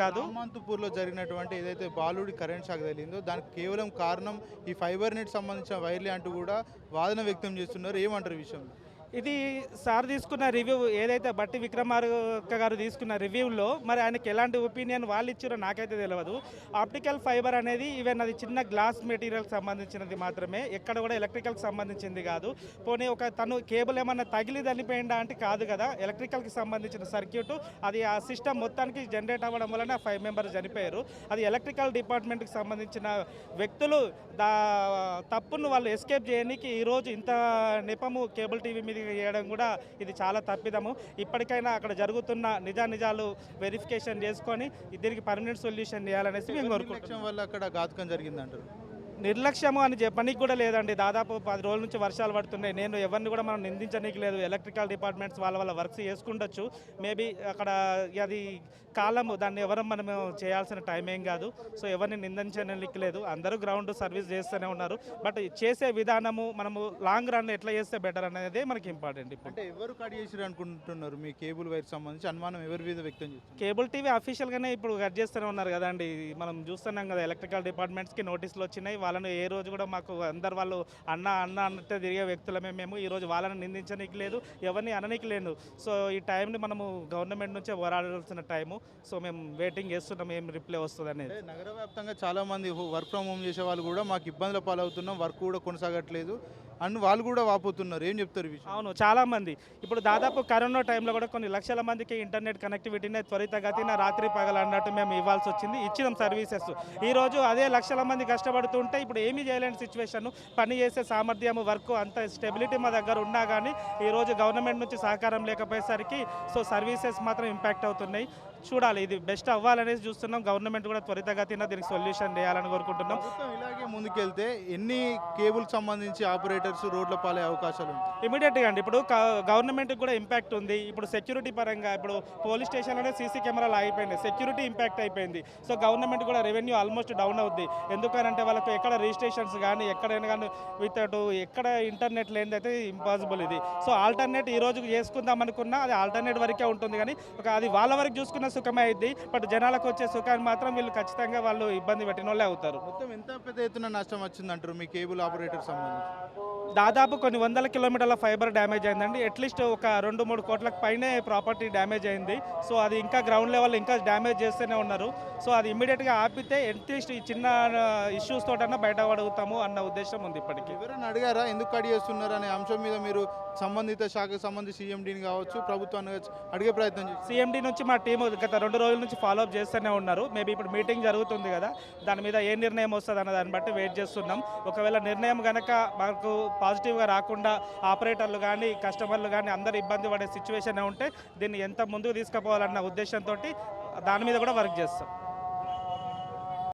కాదు. లో జరిగినటువంటి ఏదైతే బాలుడి కరెంట్ షాక్ తగిలిందో దానికి కేవలం కారణం ఈ ఫైబర్ నెట్ సంబంధించిన వైర్లే అంటూ కూడా వాదన వ్యక్తం చేస్తున్నారు. ఏమంటారు ఈ విషయం ఇది సార్ తీసుకున్న రివ్యూ ఏదైతే బట్టి విక్రమార్క గారు తీసుకున్న రివ్యూలో మరి ఆయనకి ఎలాంటి ఒపీనియన్ వాళ్ళు ఇచ్చారో నాకైతే తెలియదు ఆప్టికల్ ఫైబర్ అనేది ఈవెన్ అది చిన్న గ్లాస్ మెటీరియల్కి సంబంధించినది మాత్రమే ఎక్కడ కూడా ఎలక్ట్రికల్కి సంబంధించింది కాదు. పోనీ ఒక తను కేబుల్ ఏమన్నా తగిలి చనిపోయిందా అంటే కాదు కదా ఎలక్ట్రికల్కి సంబంధించిన సర్క్యూట్ అది ఆ సిస్టమ్ మొత్తానికి జనరేట్ అవ్వడం వలన ఫైవ్ మెంబర్స్ చనిపోయారు. అది ఎలక్ట్రికల్ డిపార్ట్మెంట్కి సంబంధించిన వ్యక్తులు దా తప్పును వాళ్ళు ఎస్కేప్ చేయడానికి ఈరోజు ఇంత నిపము కేబుల్ టీవీ మీద చేయడం కూడా ఇది చాలా తప్పిదము. ఇప్పటికైనా అక్కడ జరుగుతున్న నిజానిజాలు వెరిఫికేషన్ చేసుకొని దీనికి పర్మనెంట్ సొల్యూషన్ చేయాలనేసి మేము కోరుకుంటున్నాం. వల్ల అక్కడ ఘాతుకం జరిగిందంటారు. నిర్లక్ష్యము అని చెప్పనీకి కూడా లేదండి. దాదాపు పది రోజుల నుంచి వర్షాలు పడుతున్నాయి. నేను ఎవరిని కూడా మనం నిందించనీకి లేదు. ఎలక్ట్రికల్ డిపార్ట్మెంట్స్ వాళ్ళ వాళ్ళ వర్క్స్ చేసుకుండొచ్చు. మేబీ అక్కడ అది కాలము దాన్ని ఎవరు మనం చేయాల్సిన టైం ఏం కాదు. సో ఎవరిని నిందించనీకి లేదు. అందరూ గ్రౌండ్ సర్వీస్ చేస్తూనే ఉన్నారు. బట్ చేసే విధానము మనము లాంగ్ రన్ ఎట్లా చేస్తే బెటర్ అనేది మనకి ఇంపార్టెంట్ ఇప్పుడు. అంటే ఎవరు కట్ చేసిరు అనుకుంటున్నారు? మీ కేబుల్ వైర్ సంబంధించి అనుమానం ఎవరి మీద వ్యక్తం చేస్తున్నారు? కేబుల్ టీవీ అఫీషియల్గానే ఇప్పుడు కట్ చేస్తూనే ఉన్నారు కదండి. మనం చూస్తున్నాం కదా ఎలక్ట్రికల్ డిపార్ట్మెంట్స్కి నోటీసులు వచ్చినాయి. వాళ్ళని ఏ రోజు కూడా మాకు అందరు వాళ్ళు అన్న అన్న అన్నట్టే తిరిగే వ్యక్తులమే మేము. ఈ రోజు వాళ్ళని నిందించనీకి లేదు ఎవరిని అననీకి లేదు. సో ఈ టైంని మనము గవర్నమెంట్ నుంచే పోరాడాల్సిన టైము. సో మేము వెయిటింగ్ చేస్తున్నాం ఏం రిప్లై వస్తుంది అనేది. నగర వ్యాప్తంగా చాలా మంది వర్క్ ఫ్రమ్ హోమ్ చేసే వాళ్ళు కూడా మాకు ఇబ్బందుల పాలవుతున్నాం వర్క్ కూడా కొనసాగట్లేదు. అని వాళ్ళు కూడా వాపోతున్నారు. ఏం చెప్తారు అవును చాలా మంది. ఇప్పుడు దాదాపు కరోనా టైంలో కూడా కొన్ని లక్షల మందికి ఇంటర్నెట్ కనెక్టివిటీని త్వరితగతిన రాత్రి పగలు అన్నట్టు మేము ఇవ్వాల్సి వచ్చింది. ఇచ్చినాం సర్వీసెస్. ఈ రోజు అదే లక్షల మంది కష్టపడుతుంటే ఇప్పుడు ఏమీ చేయలేని సిచ్యువేషన్. పని చేసే సామర్థ్యం వర్క్ అంత స్టెబిలిటీ మా దగ్గర ఉన్నా కానీ ఈరోజు గవర్నమెంట్ నుంచి సహకారం లేకపోయేసరికి సో సర్వీసెస్ మాత్రం ఇంపాక్ట్ అవుతున్నాయి. చూడాలి. ఇది బెస్ట్ అవ్వాలనేసి చూస్తున్నాం. గవర్నమెంట్ కూడా త్వరితగతిన దీనికి సొల్యూషన్ చేయాలని కోరుకుంటున్నాం. ఇలాగే ముందుకెళ్తే ఎన్ని కేబుల్ సంబంధించి ఆపరేటర్స్ రోడ్ల పాలే అవకాశాలు ఇమీడియట్గా అండి. ఇప్పుడు గవర్నమెంట్కి కూడా ఇంపాక్ట్ ఉంది. ఇప్పుడు సెక్యూరిటీ పరంగా ఇప్పుడు పోలీస్ స్టేషన్లోనే సీసీ కెమెరాలు అయిపోయింది సెక్యూరిటీ ఇంపాక్ట్ అయిపోయింది. సో గవర్నమెంట్ కూడా రెవెన్యూ ఆల్మోస్ట్ డౌన్ అవుద్ది. ఎందుకనంటే వాళ్ళకి ఎక్కడ రిజిస్ట్రేషన్స్ కానీ ఎక్కడైనా కానీ విత్ ఎక్కడ ఇంటర్నెట్ లేనిదైతే ఇంపాసిబుల్ ఇది. సో ఆల్టర్నేట్ ఈ రోజు చేసుకుందాం అనుకున్నా అది ఆల్టర్నేట్ వరకే ఉంటుంది. కానీ ఒక అది వాళ్ళ వరకు చూసుకున్న సుఖమే అయింది బట్ జనాలకు వచ్చే సుఖాన్ని మాత్రం వీళ్ళు ఖచ్చితంగా వాళ్ళు ఇబ్బంది పెట్టిన వాళ్ళే అవుతారు. మొత్తం ఎంత పెద్ద ఎత్తున నష్టం వచ్చిందంటారు మీ కేబుల్ ఆపరేటర్ సంబంధించి? దాదాపు కొన్ని వందల కిలోమీటర్ల ఫైబర్ డ్యామేజ్ అయిందండి. అట్లీస్ట్ ఒక రెండు మూడు కోట్లకు పైనే ప్రాపర్టీ డ్యామేజ్ అయింది. సో అది ఇంకా గ్రౌండ్ లెవెల్ ఇంకా డ్యామేజ్ చేస్తూనే ఉన్నారు. సో అది ఇమ్మీడియట్గా ఆపితే అట్లీస్ట్ ఈ చిన్న ఇష్యూస్ తోటన్నా బయటపడుగుతాము అన్న ఉద్దేశం ఉంది ఇప్పటికీ. ఎవరైనా అడిగారా? ఎందుకు కట్ చేస్తున్నారు అనే అంశం మీద మీరు సంబంధిత శాఖకు సంబంధించి సీఎండీని కావచ్చు ప్రభుత్వాన్ని అడిగే ప్రయత్నం సిఎండి నుంచి మా టీం గత రెండు రోజుల నుంచి ఫాలో అప్ చేస్తూనే ఉన్నారు. మేబీ ఇప్పుడు మీటింగ్ జరుగుతుంది కదా. దాని మీద ఏ నిర్ణయం వస్తుంది అన్న దాన్ని బట్టి వెయిట్ చేస్తున్నాం. ఒకవేళ నిర్ణయం కనుక మాకు పాజిటివ్గా రాకుండా ఆపరేటర్లు కానీ కస్టమర్లు కానీ అందరు ఇబ్బంది పడే సిచ్యువేషన్ ఉంటే దీన్ని ఎంత ముందుకు తీసుకుపోవాలన్న ఉద్దేశంతో దాని మీద కూడా వర్క్ చేస్తాం.